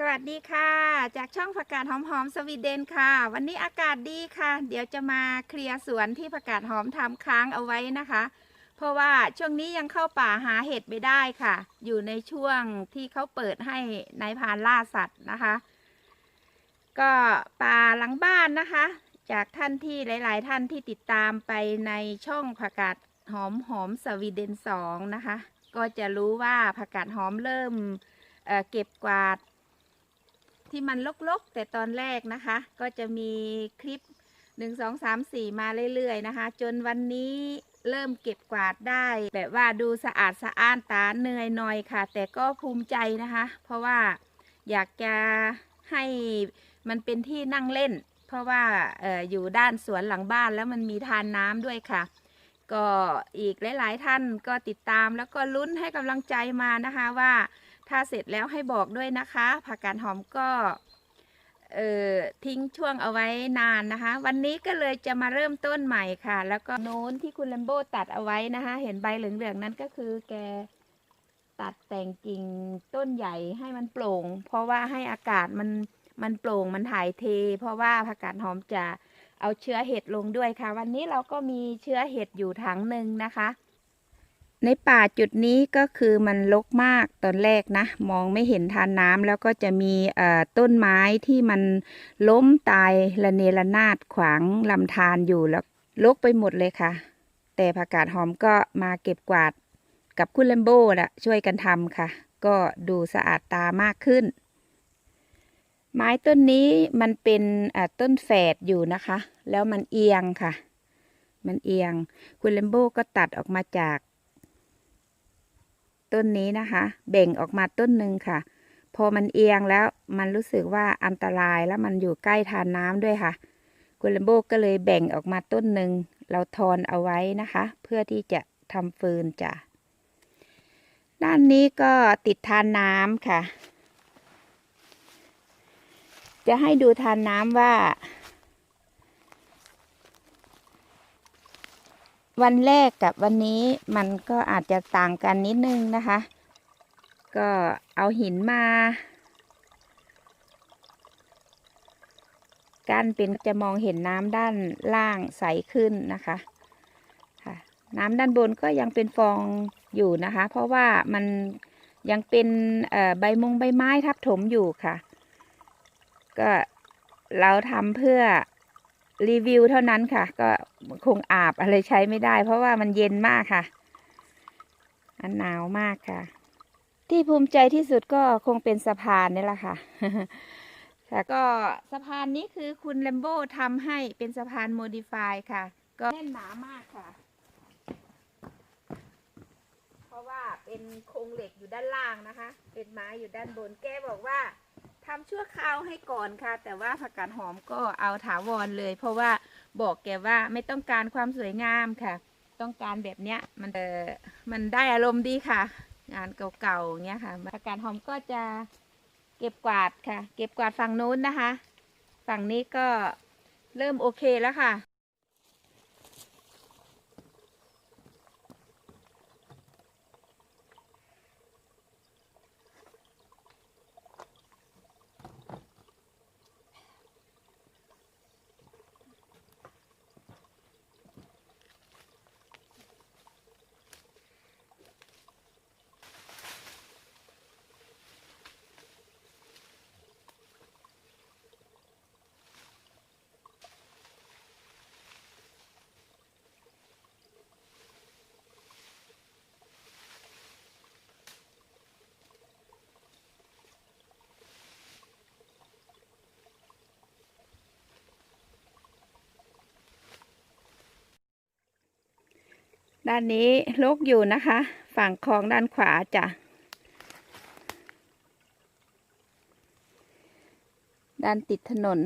สวัสดีค่ะ จากช่องผักกาดหอมหอมๆสวีเดนค่ะ วันนี้อากาศดีค่ะ เดี๋ยวจะมาเคลียร์สวนที่ผักกาดหอมทำค้างเอาไว้นะคะ เพราะว่าช่วงนี้ยังเข้าป่าหาเห็ดไม่ได้ค่ะ อยู่ในช่วงที่เขาเปิดให้นายพานล่าสัตว์นะคะ ก็ป่าหลังบ้านนะคะ จากท่านที่หลาย ๆ ท่านที่ติดตามไปในช่องผักกาดหอมหอมสวีเดนสองนะคะ ก็จะรู้ว่าผักกาดหอมเริ่มเเก็บกวาด ที่มันลกๆ แต่ตอนแรกนะคะ ก็จะมีคลิป 1 2 3 4 มาเรื่อยๆนะคะ จนวันนี้เริ่มเก็บกวาดได้ แบบว่าดูสะอาดสะอ้านตาเหนื่อยหน่อยค่ะ แต่ก็ภูมิใจนะคะ เพราะว่าอยากจะให้มันเป็นที่นั่งเล่น เพราะว่าอออยู่ด้านสวนหลังบ้านแล้วมันมีทานน้ำด้วยค่ะ ก็อีกหลาย ๆ ท่านก็ติดตามแล้วก็ลุ้นให้กำลังใจมานะคะว่า ถ้าเสร็จแล้วให้บอกด้วยนะคะ ผักกาดหอมก็เอ่อทิ้งช่วงเอาไว้นานนะคะ วันนี้ก็เลยจะมาเริ่มต้นใหม่ค่ะ แล้วก็โน้นที่คุณแลมโบตัดเอาไว้นะคะ เห็นใบเหลืองๆนั้นก็คือแกตัดแต่งกิ่งต้นใหญ่ให้มันโปร่ง เพราะว่าให้อากาศมันมันโปร่งมันถ่ายเท เพราะว่าผักกาดหอมจะเอาเชื้อเห็ดลงด้วยค่ะ วันนี้เราก็มีเชื้อเห็ดอยู่ถังหนึ่งนะคะ ในป่าจุดนี้ก็คือมันรกมากตอนแรกนะ มองไม่เห็นทานน้ำแล้วก็จะมีต้นไม้ที่มันล้มตายระเนระนาดขวางลำธารอยู่แล้วรกไปหมดเลยค่ะ แต่ผักกาดหอมก็มาเก็บกวาดกับคุณเลมโบ้ละช่วยกันทำค่ะ ก็ดูสะอาดตามากขึ้น ไม้ต้นนี้มันเป็นต้นแฝดอยู่นะคะ แล้วมันเอียงค่ะ มันเอียงคุณเลมโบ้ก็ตัดออกมาจาก ต้นนี้นะคะแบ่งออกมาต้นหนึ่งค่ะ พอมันเอียงแล้วมันรู้สึกว่าอันตรายแล้วมันอยู่ใกล้ทานน้ำด้วยค่ะคุลัมโบก็เลยแบ่งออกมาต้นหนึ่งเราทอนเอาไว้นะคะ เพื่อที่จะทำฟืนจ้ะด้านนี้ก็ติดทานน้ำค่ะ จะให้ดูทานน้ำว่า วันแรกกับวันนี้มันก็อาจจะต่างกันนิดนึงนะคะ ก็เอาหินมากั้นเป็นจะมองเห็นน้ำด้านล่างใสขึ้นนะคะค่ะน้ำด้านบนก็ยังเป็นฟองอยู่นะคะ เพราะว่ามันยังเป็นใบมงใบไม้ทับถมอยู่ค่ะ ก็เราทำเพื่อ รีวิวเท่านั้นค่ะ ก็คงอาบอะไรใช้ไม่ได้ เพราะว่ามันเย็นมากค่ะ อันหนาวมากค่ะ ที่ภูมิใจที่สุดก็คงเป็นสะพานนี่แหละค่ะค่ะก็สะพานนี้คือคุณแลมโบ้ทำให้เป็นสะพานโมดิฟายค่ะ ก็แน่นหนามากค่ะ เพราะว่าเป็นโครงเหล็กอยู่ด้านล่างนะคะ เป็นไม้อยู่ด้านบนแกบอกว่า ทำชั่วคราวให้ก่อนค่ะ แต่ว่าผักกาดหอมก็เอาถาวรเลย เพราะว่าบอกแกว่าไม่ต้องการความสวยงามค่ะ ต้องการแบบเนี้ยมันเออมันได้อารมณ์ดีค่ะ งานเก่าๆเงี้ยค่ะผักกาดหอมก็จะเก็บกวาดค่ะ เก็บกวาดฝั่งนู้นนะคะ ฝั่งนี้ก็เริ่มโอเคแล้วค่ะ ด้านนี้ลกอยู่นะคะ ฝั่งคลองด้านขวาจ้ะ ด้านติดถนน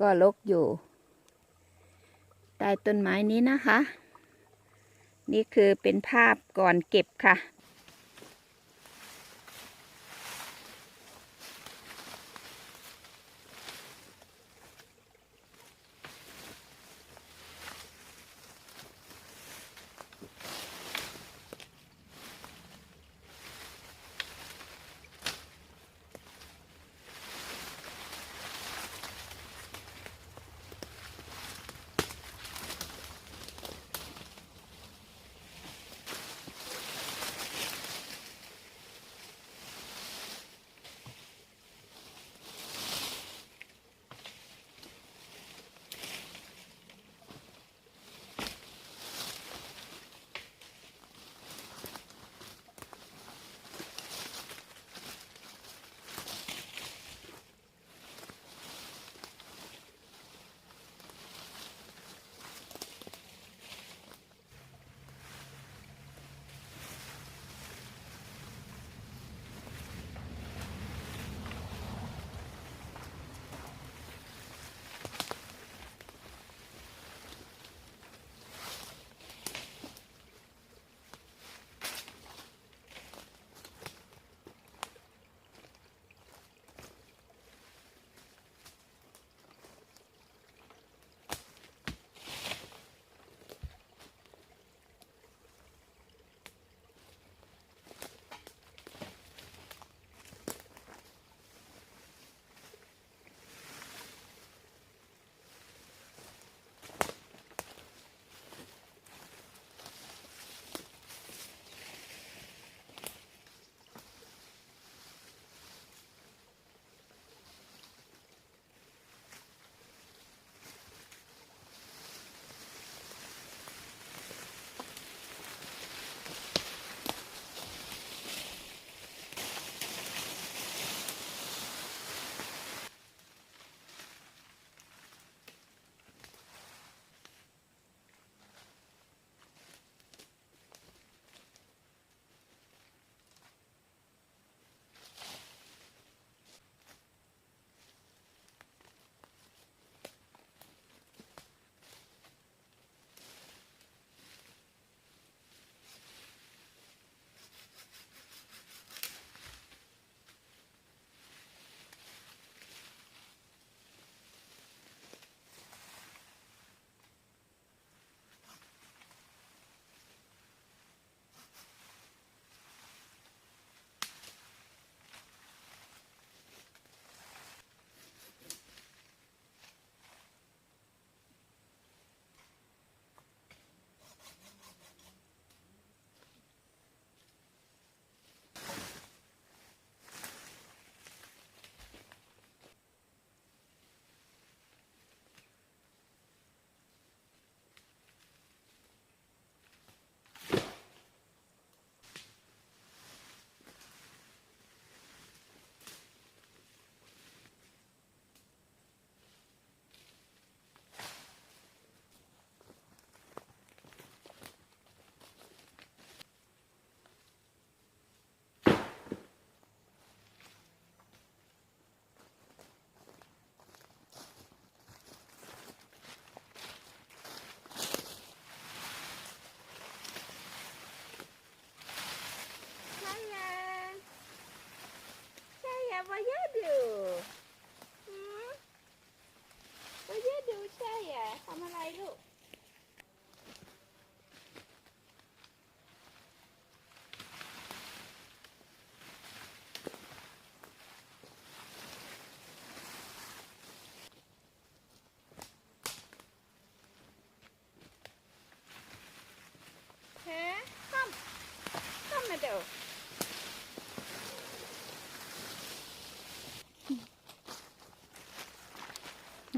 ก็ลกอยู่ ใต้ต้นไม้นี้นะคะ นี่คือเป็นภาพก่อนเก็บค่ะ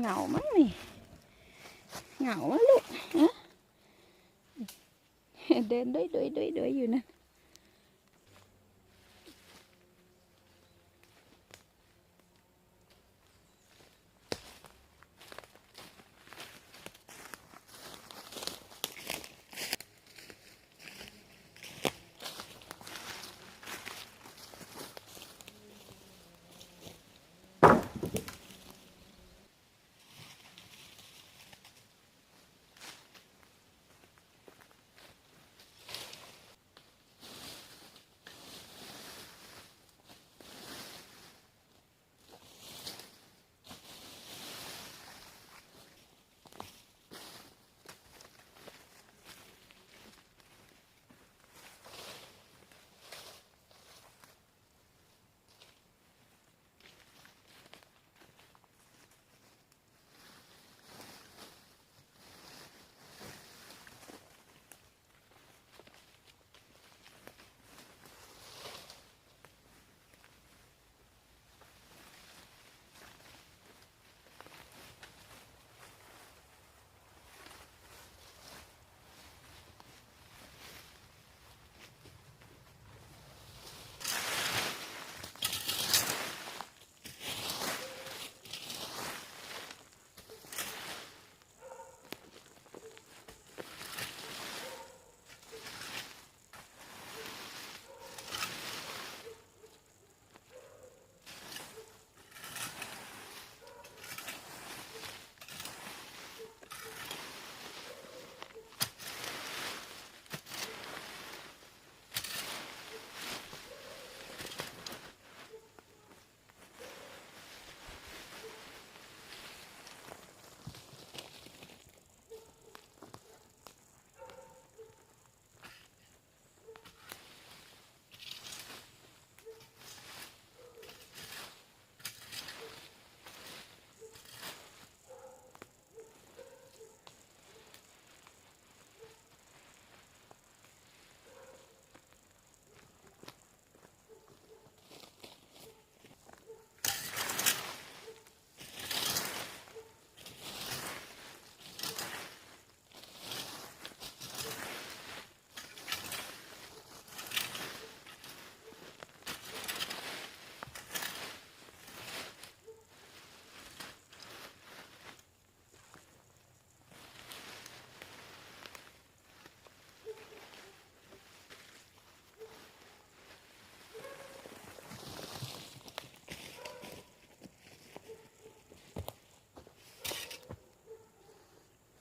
เหงามั้งนี่ เหงาวะลูกเดินด้วยด้วยด้วยด้วยอยู่นั่น